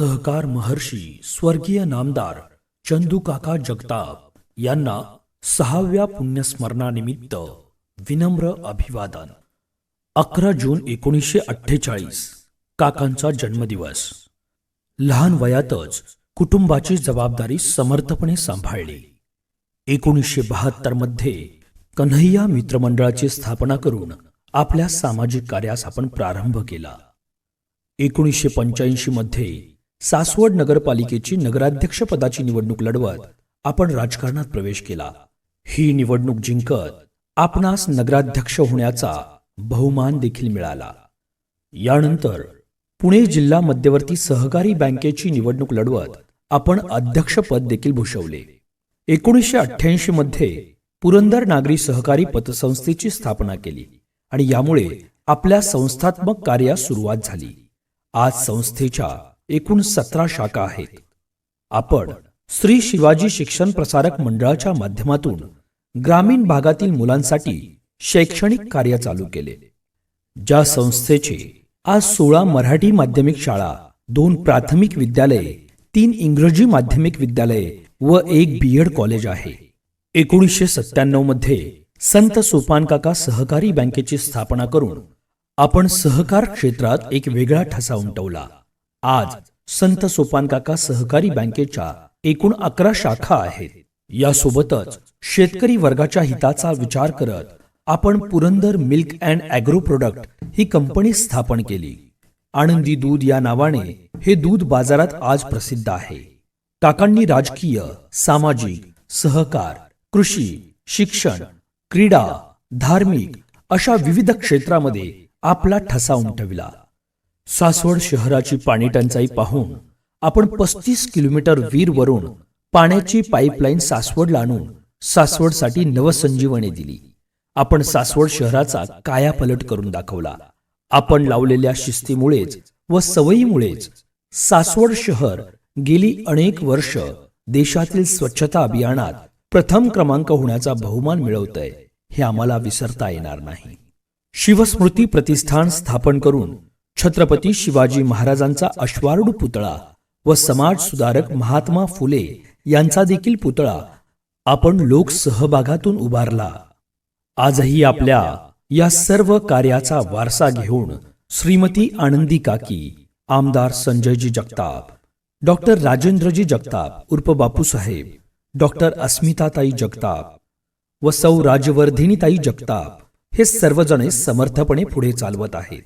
सहकार महर्षी स्वर्गीय नामदार चंदूकाका जगताप यांना सहाव्या पुण्यस्मरणानिमित्त विनम्र अभिवादन. अकरा जून एकोणीसशे अठ्ठेचाळीस काकांचा जन्मदिवस. लहान वयातच कुटुंबाची जबाबदारी समर्थपणे सांभाळली. एकोणीसशे बहात्तरमध्ये कन्हैया मित्रमंडळाची स्थापना करून आपल्या सामाजिक कार्यास आपण प्रारंभ केला. एकोणीसशे पंच्याऐंशी मध्ये सासवड नगरपालिकेची नगराध्यक्षपदाची निवडणूक लढवत आपण राजकारणात प्रवेश केला. ही निवडणूक जिंकत आपणास नगराध्यक्ष होण्याचा बहुमान देखील मिळाला. यानंतर पुणे जिल्हा मध्यवर्ती सहकारी बँकेची निवडणूक लढवत आपण अध्यक्षपद देखील भूषवले. एकोणीसशे अठ्ठ्याऐंशी मध्ये पुरंदर नागरी सहकारी पतसंस्थेची स्थापना केली आणि यामुळे आपल्या संस्थात्मक कार्यास सुरुवात झाली. आज संस्थेच्या एकूण सतरा शाखा आहेत. आपण श्री शिवाजी शिक्षण प्रसारक मंडळाच्या माध्यमातून ग्रामीण भागातील मुलांसाठी शैक्षणिक कार्य चालू केले. ज्या संस्थेचे आज सोळा मराठी माध्यमिक शाळा दोन प्राथमिक विद्यालये तीन इंग्रजी माध्यमिक विद्यालये व एक बीएड कॉलेज आहे. एकोणीसशे सत्त्याण्णवमध्ये संत सोपानकाका सहकारी बँकेची स्थापना करून आपण सहकार क्षेत्रात एक वेगळा ठसा उमटवला. आज संत सोपान काका सहकारी बँकेच्या एकूण अकरा शाखा आहेत. यासोबतच शेतकरी वर्गाच्या हिताचा विचार करत आपण Purandar milk and agro product he company स्थापन केली. आनंदी दूध या नावाने हे दूध बाजारात आज प्रसिद्ध आहे. काकांनी राजकीय सामाजिक सहकार कृषी शिक्षण क्रीडा धार्मिक अशा विविध क्षेत्रामध्ये आपला ठसा उमटविला. सासवड शहराची पाणी टंचाई पाहून आपण पस्तीस किलोमीटर वीर वरून पाण्याची पाईपलाईन सासवडला आणून सासवडसाठी नवसंजीवनी दिली. आपण सासवड शहराचा कायापलट करून दाखवला. आपण लावलेल्या शिस्तीमुळेच व सवयीमुळेच सासवड शहर गेली अनेक वर्ष देशातील स्वच्छता अभियानात प्रथम क्रमांक होण्याचा बहुमान मिळवतंय हे आम्हाला विसरता येणार नाही. शिवस्मृती प्रतिष्ठान स्थापन करून छत्रपती शिवाजी महाराजांचा अश्वारूढ पुतळा व समाज सुधारक महात्मा फुले यांचा देखील पुतळा आपण लोक सहभागातून उभारला. आजही आपल्या या सर्व कार्याचा वारसा घेऊन श्रीमती आनंदी काकी आमदार संजयजी जगताप डॉक्टर राजेंद्रजी जगताप उर्फ बापूसाहेब डॉक्टर अस्मिताताई जगताप व सौ राजवर्धिनीताई जगताप हे सर्वजण समर्थपणे पुढे चालवत आहेत.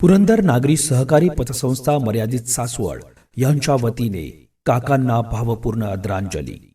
पुरंदर नागरी सहकारी पतसंस्था मर्यादित सासवड यांच्या वतीने काकांना भावपूर्ण आदरांजली.